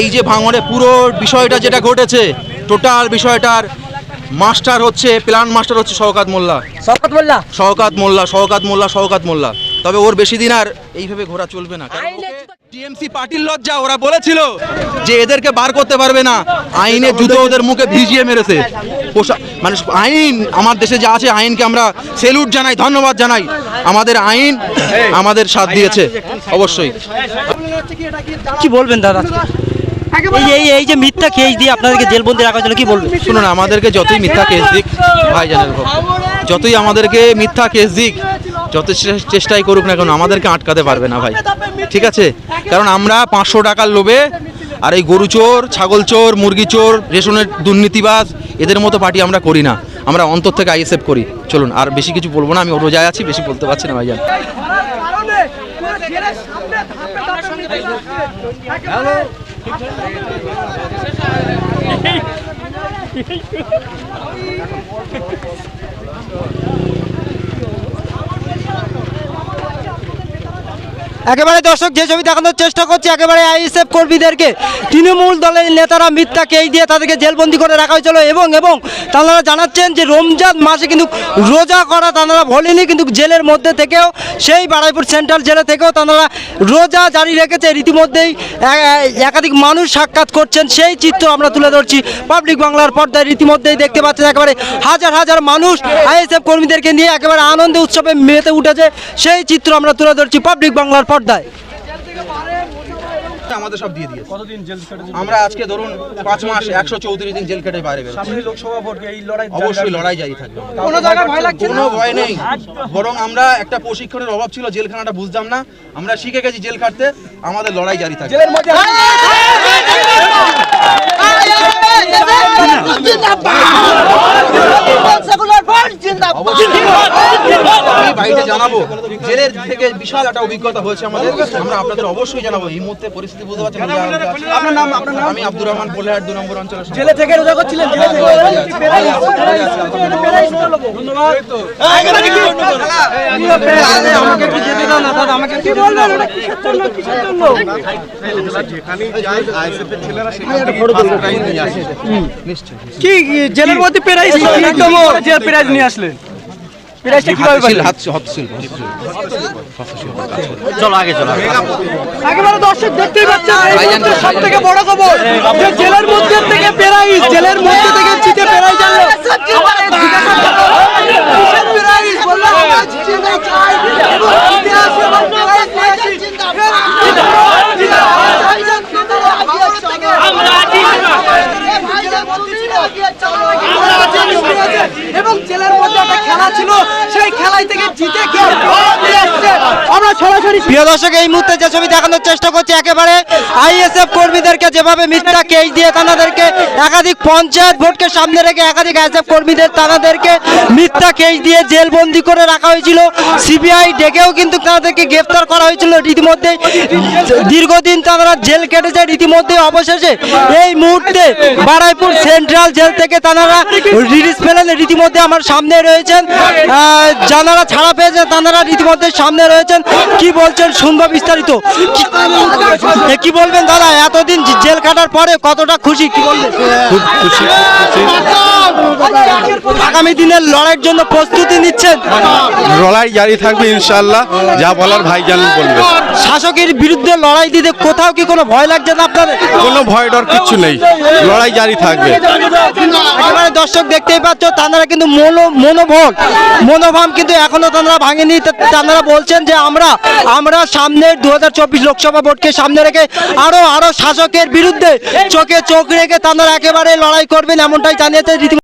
এই যে ভাঙড়ে পুরো বিষয়টা যেটা ঘটেছে টোটাল বিষয়টার মাস্টার হচ্ছে প্ল্যান মাস্টার হচ্ছে শওকাত মোল্লা। শওকত মোল্লা? শওকাত মোল্লা শওকাত মোল্লা শওকাত মোল্লা। তবে ওর বেশি দিন আর এইভাবে ঘোরা চলবে না টিএমসি পার্টির লজ্জা ওরা বলেছিল যে এদেরকে বার করতে পারবে না। আইনের জুতো ওদের মুখে ভিজিয়ে মেরেছে। মানে আইন আমার দেশে যা আছে আইনকে আমরা সেলুট জানাই ধন্যবাদ জানাই। আমাদের আইন আমাদের সাথ দিয়েছে অবশ্যই। কি বলবেন দাদা? এই এই যে মিথ্যা কেস দিয়ে আপনাদেরকে জেলবন্দি রাখার জন্য কি বলবেন? শুনুন আমাদেরকে যতই মিথ্যা কেস দিক ভাইজানের ভক্ত যতই আমাদেরকে মিথ্যা কেস দিক যত চেষ্টাই করুক না কেন, আমাদেরকে আটকাতে পারবে না ভাই। ঠিক আছে? কারণ আমরা পাঁচশো টাকার লোভে আর এই গরু চোর, ছাগল চোর, মুরগি চোর, রেশনের দুর্নীতিবাজ, এদের মতো পার্টি আমরা করি না। আমরা অন্তর থেকে আইএসএফ করি। চলুন, আর বেশি কিছু বলব না, আমি রোজায় আছি, বেশি বলতে পারছি না ভাইজান। একেবারে দর্শক, যে ছবি দেখানোর চেষ্টা করছে, একেবারে আইএসএফ কর্মীদেরকে। তৃণমূল দলের নেতারা মিথ্যা কেস দিয়ে তাদেরকে জেলবন্দি করে রাখা হয়েছিল এবং এবং তারা জানাচ্ছেন যে রমজান মাসে কিন্তু রোজা করা তারা বলেনি কিন্তু জেলের মধ্যে থেকেও, সেই বারাইপুর সেন্ট্রাল জেলে থেকেও তারা রোজা জারি রেখেছে। রীতিমধ্যেই একাধিক মানুষ সাক্ষাৎ করছেন, সেই চিত্র আমরা তুলে ধরছি পাবলিক বাংলার পর্দায়। রীতিমধ্যেই দেখতে পাচ্ছেন একেবারে হাজার হাজার মানুষ আইএসএফ কর্মীদেরকে নিয়ে একেবারে আনন্দে, উৎসবে মেতে উঠেছে। সেই চিত্র আমরা তুলে ধরছি পাবলিক বাংলার পর্দায়। আমাদের সব দিয়ে দিয়েছে। আমরা আজকে ধরুন পাঁচ মাস একশো চৌত্রিশ দিন জেল কেটে বাইরে বেরোচ্ছি। লোকসভা ভোট এই লড়াই অবশ্যই লড়াই জারি থাকবে। কোনো জায়গায় ভয় লাগছে কোনো ভয় নেই। বরং আমরা একটা প্রশিক্ষণের অভাব ছিল জেলখানাটা বুঝতাম না। আমরা শিখে গেছি জেল খাটতে। আমাদের লড়াই জারি থাকবে। জেলের বাড়িতে জানাব জেলের থেকে বিশাল একটা অভিজ্ঞতা হয়েছে আমাদের আমরা আপনাদের অবশ্যই জানাব এই মুহূর্তে পরিস্থিতি বুঝতে পারছেন আপনার নাম আপনার নাম আমি আব্দুর রহমান পোলেহাট দু নম্বর অঞ্চলের জেলে থেকে রোজা করছিলেন কি জেলের মধ্যে প্রাইজ জেল প্রাইজ নিয়ে আসলেন প্রাইজটা কীভাবে পেলেন? একেবারে দর্শক দেখতেই পাচ্ছেন এই মুহূর্তে সব থেকে বড় খবর যে জেলের মধ্যে থেকে পেরাই জেলের মধ্যে থেকে জিতে পেরাই আনলো আমাদের জিজ্ঞাসা করো, কিসের প্রাইজ? বললাম আমরা জিতে চাই এবং জিতে আসি এবং প্রাইজ নিয়ে আসি। এবং জেলের মধ্যে একটা খেলা ছিল আমরা এই মুহূর্তে যে ছবি দেখানোর চেষ্টা একেবারে আইএসএফ কর্মীদেরকে যেভাবে মিথ্যা দিয়ে তাদেরকে একাধিক পঞ্চায়েত ভোটকে সামনে রেখে একাধিক কর্মীদের মিথ্যা দিয়ে জেলবন্দি করে রাখা হয়েছিল। সিবিআই ডেকেও কিন্তু তাদেরকে গ্রেফতার করা হয়েছিল রীতিমধ্যে দীর্ঘদিন তারা জেল কেটেছে রীতিমধ্যে অবশেষে এই মুহূর্তে বারাইপুর সেন্ট্রাল জেল থেকে তারা রিলিজ পেলেন রীতিমধ্যে আমার সামনে রয়েছেন যারা ছাড়া পেয়েছেন তারা ইতিমধ্যে সামনে রয়েছেন। কি বলছেন শুনব বিস্তারিত? কি- বলবেন দাদা? এতদিন জেল কাটার পরে কতটা খুশি কি বলবেন? আগামী দিনের লড়াইয়ের জন্য প্রস্তুতি নিচ্ছেন? লড়াই জারি থাকবে ইনশাল্লাহ যা বলার ভাইজান বলবে শাসকের বিরুদ্ধে লড়াই দিতে কোথাও কি কোনো ভয় লাগছে না আপনাদের? কোনো ভয় ডর কিচ্ছু নেই। লড়াই জারি থাকবে। দর্শক দেখতেই পাচ্ছ তারা কিন্তু মনো মনোভোগ মনোভাব কিন্তু এখনও তারা ভাঙেনি। তাঁরা বলছেন যে আমরা আমরা সামনে দু হাজার চব্বিশ লোকসভা ভোটকে সামনে রেখে আরও আরও শাসকের বিরুদ্ধে চোখে চোখ রেখে তারা একেবারে লড়াই করবেন এমনটাই জানিয়েছে